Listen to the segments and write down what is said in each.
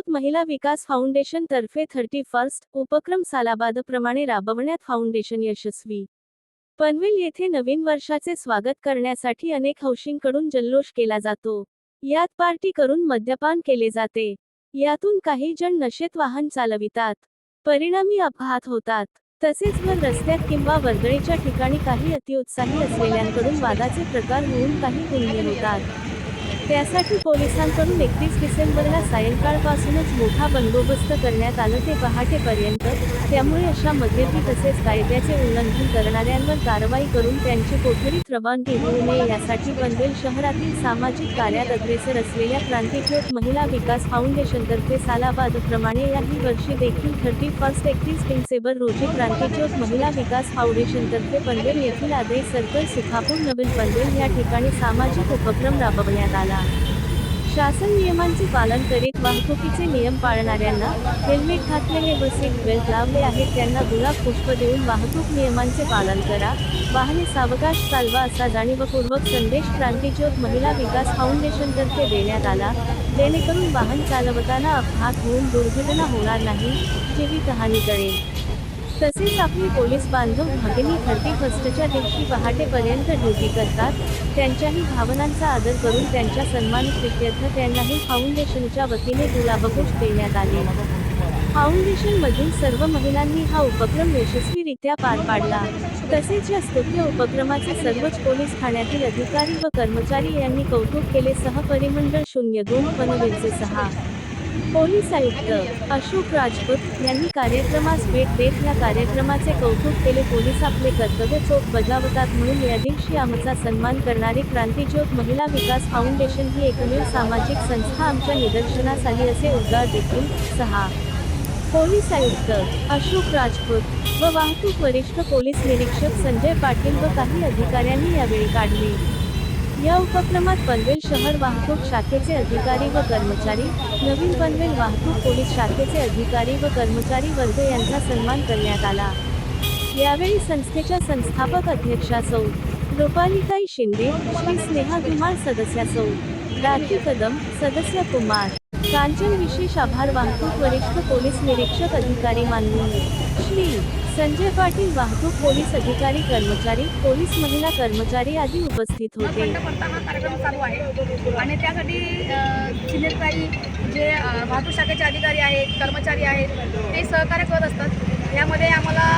क्रांतीज्योत महिला विकास foundation तर्फे thirty first उपक्रम सालाबादप्रमाणे राबवण्यात फाउंडेशन यशस्वी. पनवेल येथे नवीन वर्षाचे स्वागत करण्यासाठी अनेक हौशींकडून जल्लोष केला जातो. यात पार्टी करून मद्यपान केले जाते. यातून काही जण नशेत वाहन चालवितात. परिणामी अपघात होतात. तसेच वर रस्त्यात किंवा वर्दळीच्या ठिकाणी काही अतिउत्साही असलेल्यांकडून वादाचे प्रकार होऊन काही गुन्हे होतात. त्यासाठी पोलिसांकडून एकतीस डिसेंबरला सायंकाळपासूनच मोठा बंदोबस्त करण्यात आलं ते पहाटेपर्यंत. त्यामुळे अशा मद्यपी तसेच कायद्याचे उल्लंघन करणाऱ्यांवर कारवाई करून त्यांची कोठडीत रवानगी होऊ नये यासाठी पनवेल शहरातील सामाजिक कार्यात अग्रेसर असलेल्या क्रांतीज्योत महिला विकास फाउंडेशनतर्फे सालाबादप्रमाणे याही वर्षी देखील थर्टी फर्स्ट एकतीस डिसेंबर रोजी क्रांतीज्योत महिला विकास फाउंडेशनतर्फे पनवेल येथील आदेश सर्कल सुखापूर नवीन पनवेल या ठिकाणी सामाजिक उपक्रम राबवण्यात आला. शासन नियमांचे पालन करीत वाहतुकीचे नियम पाळणाऱ्यांना हेल्मेट घातलेले व सीट बेल्ट लावले आहेत. त्यांना गुलाब पुष्प देऊन वाहतूक नियमांचे पालन करा. वाहने सावकाश चालवा असा जाणीवपूर्वक संदेश क्रांतीज्योत महिला विकास फाउंडेशनतर्फे देण्यात आला. जेणेकरून वाहन चालवताना अपघात होऊन दुर्घटना होणार नाही जीवितहानी करेल. तसेच आपली पोलीस बांधव भगिनी थर्टी फर्स्टच्या दिवशी पहाटेपर्यंत ड्युटी करतात. त्यांच्याही भावनांचा आदर करून त्यांच्या सन्मानित प्रित्यर्थ त्यांनाही फाउंडेशनच्या वतीने गुलाबकोश देण्यात आले. फाउंडेशनमधील सर्व महिलांनी हा उपक्रम यशस्वीरित्या पार पाडला. तसेच या स्तुत्य उपक्रमाचे सर्वच पोलीस ठाण्यातील अधिकारी व कर्मचारी यांनी कौतुक केले. सहपरिमंडळ शून्य दोन पनवेलचे सहा. पोलीस आयुक्त अशोक राजपूत यांनी कार्यक्रमास भेट देत या कार्यक्रमाचे कौतुक केले. पोलीस आपले कर्तव्य चोख बजावतात म्हणून या दिवशी आमचा सन्मान करणारी क्रांतीज्योत महिला विकास फाउंडेशन ही एकमेव सामाजिक संस्था आमच्या निदर्शनास आली असे उद्गार देखील सहा. पोलीस आयुक्त अशोक राजपूत व वाहतूक वरिष्ठ पोलीस निरीक्षक संजय पाटील व काही अधिकाऱ्यांनी यावेळी काढली. या उपक्रमात पनवेल शहर वाहतूक शाखेचे अधिकारी व कर्मचारी नवीन पनवेल वाहतूक पोलीस शाखेचे अधिकारी व कर्मचारी वर्ग यांचा सन्मान करण्यात आला. यावेळी संस्थेच्या संस्थापक अध्यक्षा सौ. रुपालिताई शिंदे श्री स्नेहा धुमाळ सदस्या सौ. राखी कदम सदस्य कुमार. कांचन विशेष आभार वाहतूक वरिष्ठ पोलीस निरीक्षक अधिकारी माननीय. श्री संजय पाटील वाहतूक पोलीस अधिकारी कर्मचारी पोलीस महिला कर्मचारी आदी उपस्थित होते. बंद कार्यक्रम चालू आहे. आणि त्यासाठी सिनियरताई जे वाहतूक शाखेचे अधिकारी आहेत कर्मचारी आहेत ते सहकार्य करत असतात. यामध्ये आम्हाला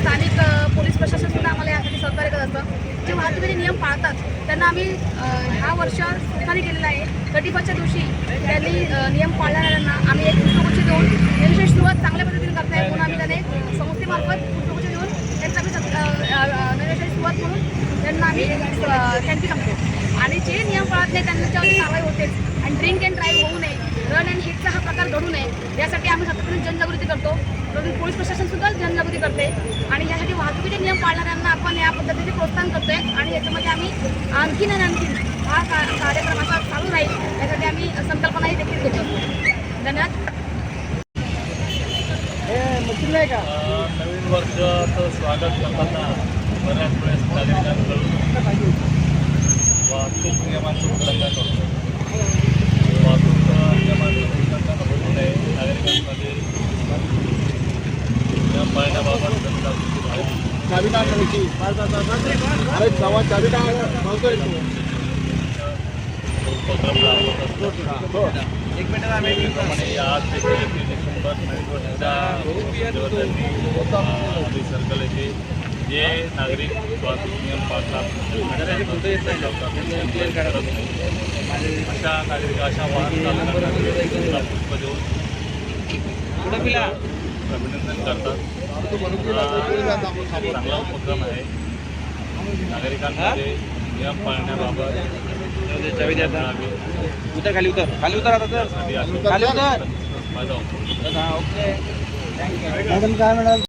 स्थानिक पोलीस प्रशासन सुद्धा आम्हाला यासाठी सहकार्य करत असतं. जे वाहतुकीचे नियम पाळतात त्यांना आम्ही ह्या वर्ष सुखाने केलेलं आहे. कटिबाच्या दिवशी त्यांनी नियम पाळणाऱ्यांना आम्ही एक पुष्पगुच्छ देऊन त्यांची सुरुवात चांगल्या पद्धतीने करताय म्हणून आम्ही त्याने संस्थेमार्फत पुष्पगुच्छ देऊन त्यांचा आम्ही नवीन सुरुवात म्हणून त्यांना आम्ही थँक्यू सांगतो आणि जे नियम पाळत नाही त्यांच्यावरती कारवाई होतेच आणि ड्रिंक अँड ड्राईव्ह होऊ नये रन अँड हिटचा हा प्रकार घडू नये यासाठी आम्ही सातत्याने जनजागृती करतो. तरी पोलीस प्रशासन सुद्धा जनजागृती करते. आणि यासाठी वाहतुकीचे नियम पाळणाऱ्यांना आपण या पद्धतीने प्रोत्साहन करतोय. आणि याच्यामध्ये आम्ही आणखीन आणि आणखीन हा का कार्यक्रम असा चालू राहील. यासाठी आम्ही संकल्पनाही देखील घेतो धन्यवाद. वर्षाचं स्वागत करताना बऱ्याच वेळेस नागरिकांकडून वाहतूक नियमांचं उल्लंघन होतं. वाहतूक नियमांचं उल्लंघन होऊ नये नागरिकांमध्ये या पाळण्याबाबत जनता व्हावी चाबी उपक्रम राबवत असतो त्याप्रमाणे आज देखील एकवीस नवीन वर्षाच्या सर्कल येथे जे नागरिक वाहतूक नियम पाळतात अशा नागरिक अशा वाहन चालकांना पुष्प देऊन अभिनंदन करतात. चांगला उपक्रम आहे. नागरिकांमध्ये नियम पाळण्याबाबत चावी द्या आता. करावी. उतर खाली उतर. खाली उतर आता तर खाली उतर. ओके. मॅडम काय म्हणाल?